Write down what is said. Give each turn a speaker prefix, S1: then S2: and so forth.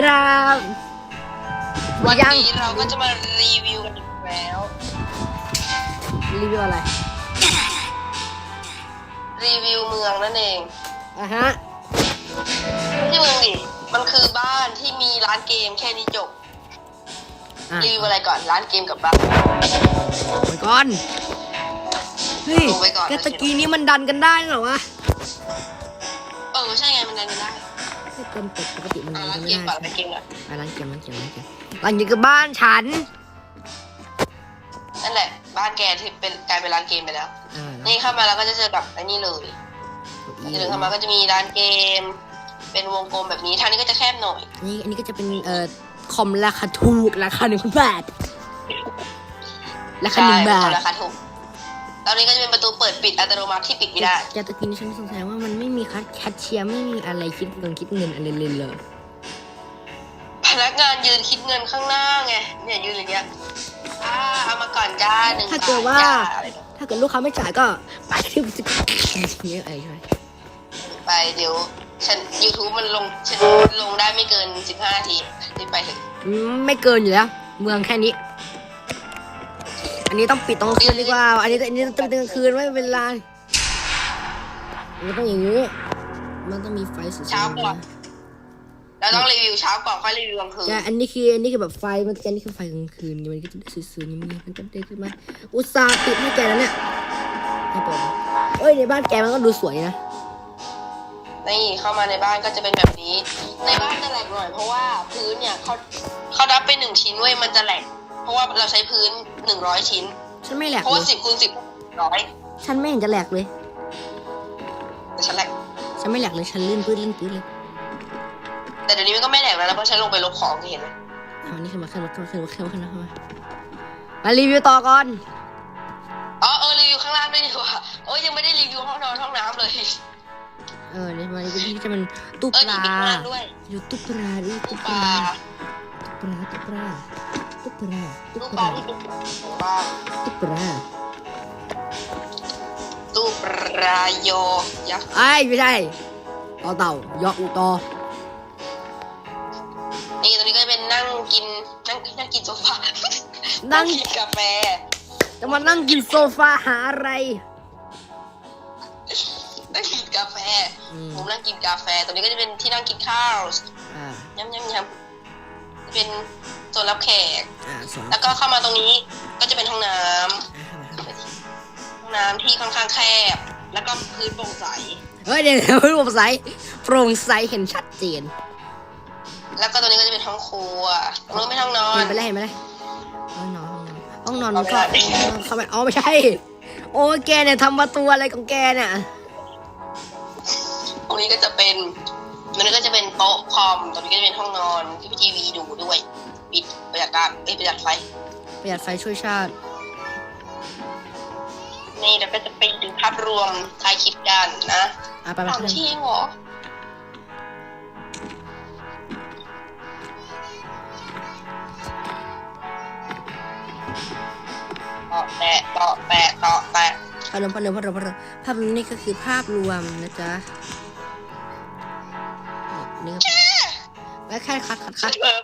S1: ครับ
S2: วัน
S1: ยัง
S2: นี้เราก็จะมารีวิวกันอีกแล้ว
S1: รีวิวอะไร
S2: รีวิวเมืองนั่นเอง
S1: อะฮะ
S2: ไม่ใช่เมืองดิมันคือบ้านที่มีร้านเกมแค่นี้จบ
S1: อะ
S2: รีวิวอะไรก่อนร้านเกมกับบ้าน
S1: ไปก่อน เฮ้ย
S2: ลงไว้ก่อน
S1: แกตะกี้นี้มันดันกันได้เหรอวะ ไม่เต็มปกปกติมัน
S2: อะ
S1: ดัน
S2: ร้าน
S1: กัน
S2: เก
S1: ไม่
S2: ม
S1: ได้
S2: ก่อนร้านเกมก่อน
S1: ไปร้านเกมร้านเกมร้านเกมร้านนี้คือบ้านฉัน
S2: นั่นแหละ บ้านแกที่เป็นกลายเป็นร้านเกมไปแล้ว
S1: อ่า
S2: นี่เข้ามาแล้วก็จะเจอกับไอ้นี่เลยจะเดินเข้ามาก็จะมีร้านเกม เป็นวงกลมแบบนี้ทางนี้ก็จะแคบหน่อย
S1: อันนี้อันนี้ก็จะเป็นเอ่อคอมราคาถูกราคาหนึ่งพันบาทราคาหนึ่งบาท
S2: ใช่ราคาถูก ตอนนี้ก็จะเป็นประตูเปิดปิดอัตโนมัติที่ปิดไม่ได้
S1: แกตะกี้นี้ฉันสงสัยว่ามันไม่มีคัดแคชเชียร์ไม่มีอะไรคิดเงินคิดเงินอะไรเลยเลย
S2: พนักงานยืนคิดเงินข้างหน้าไง เนี่ยยืนอย่างเงี้ยอ่าเอามาก่อนจ้าหนึ่ง
S1: ถ้าเกิดว่า
S2: บทจ้อะไรแบบ
S1: ถ้าเกิดลูกค้าไม่จ่ายก็ไปที่สิบเยอะอะไรใช่ไหม
S2: ไปเดี๋ยว ฉัน YouTube มันลง ฉันลงได้ไม่เกินสิบห้านาทีรีบไปเถอะ
S1: อืมไม่เกินอยู่แล้ว เมืองแค่นี้ อันนี้ต้องปิดตอนกลางคืนดีกว่า อันนี้อันนี้ต้องปิดตอนกลางคืนไว้เวลามันต้องอย่างนี้ มันต้องมีไฟสวยๆ
S2: เช้าก่อนแล้วต้องรีวิวเช้าก่อนค่อยรีวิวกลางคืน
S1: แต่อันนี้คืออันนี้คือแบบไฟมันอันนี้คือไฟกลางคืนไงมันก็จะได้สวยๆอย่างนี้มันก็ได้ขึ้นมาอุตส่าห์ปิดให้แกแล้วเนี่ยให้เปิดนะเอ้ยในบ้านแกมันก็ดูสวยนะ
S2: นี่เข้ามาในบ้านก็จะเป็นแบบนี้ ในบ้านจะแหลกหน่อยเพราะว่าพื้นเนี่ยเขาเขาดับไปหนึ่งชิ้นเว้ยมันจะแหลกเพ ราะว่าเราใช้พื้นหนึ่งร้อยชิ้น
S1: ฉันไม่แหลก
S2: เพราะ
S1: เล
S2: ว่ายสิบคูณสิบร้อย
S1: ฉันไม่เห็นจะแหลกเลย
S2: แต่ฉันแหลก
S1: ฉันไม่แหลกเลย ฉันลื่นปื้ดลื่นปื้ดเลย
S2: แต่เดี๋ยวนี้มันก็ไม่แหลกแล้วนะเพราะฉันลงไปลบของเห็นไหม
S1: เอาอันนี้ขึ้นมาขึ้นมาขึ้นมาขึ้นมาขึ้นมาขึ้นมาขึ้นมามารีวิวต่อก่อน
S2: อ๋อเออรีวิวข้างล่างด้วยดีกว่าโอ้ยยังไม่ได้รีวิวห้องนอนห้องน้ำเลย
S1: เออเนี่ยมันที่จะเป็นตู้
S2: เอ
S1: ป
S2: อนี่
S1: ลา
S2: มีข้างล่างด้วย
S1: อยู่ตู้ปลาด้วยตู้ป
S2: ป
S1: ลา
S2: ลา
S1: ตู้ปลาตู้ปลา ตู้ปลาตู้
S2: ตู้
S1: ป
S2: ปลา
S1: ลา
S2: ที่เป็นบ้าน
S1: ตู้ปลา
S2: ตู้ปลาโยยักษ์
S1: ไอ้ยไม่ใช่ต่อเต่ายออุตอ
S2: นี่ตรงนี้ก็จะเป็นนั่งกินนั่งนั่งกินโซฟา
S1: นั่ง
S2: กินกาแฟ
S1: จะมานั่งกินโซฟาหาอะไร
S2: นั่งกินกาแฟ
S1: อืม
S2: ผมนั่งกินกาแฟตรงนี้ก็จะเป็นที่นั่งกินข้าว
S1: อ่า
S2: ย้ำย้ำย้ำเป็น โซนรับแขก
S1: อ่าสอง
S2: แล้วก็เข้ามาตรงนี้ก็จะเป็นห้องน้ำ
S1: อ่าเข้ามาเข้ามา
S2: ห้องน้ำที่ค่อนข้างแคบ แล้วก็พื้นโปร่งใส
S1: เฮ้ยเดี๋ยวเดี๋ยวโปร่งใสโปร่งใสเห็นชัดเจน
S2: แล้วก็ตรงนี้ก็จะเป็นห้องครัวตรงนู้นเป็นห้องนอน
S1: เห็นไปเลยเห็นไปเลยห้องนอนห้องนอนห้องนอน
S2: เอา
S1: ก็
S2: ไม่ได้
S1: เข้าไปอ๋อไม่ใช่ โอ้ยแกเนี่ยทำประตูอะไรของแกเนี่ย
S2: ตรงนี้ก็จะเป็นตรงนี้ก็จะเป็นโต๊ะคอม ตรงนี้ก็จะเป็นห้องนอนที่พี่ทีวีดูด้วย ปิดประหยัดการเอ้ยประหยัดไฟ
S1: ประหยัดไฟช่วยชาติ
S2: นี่เราก็จะไปดูภาพรวมท้ายคลิปกันนะ
S1: อะไปไป
S2: สาม
S1: ขึ้น
S2: ที่เองเหรอต่อแตะต่อแตะต่อแตะ
S1: ภาพรวมภาพรวมภาพรวมภาพรวมภาพรวมนี่ก็คือภาพรวมนะจ๊ะนี่ก็แค่คัดคัดคัด
S2: เออ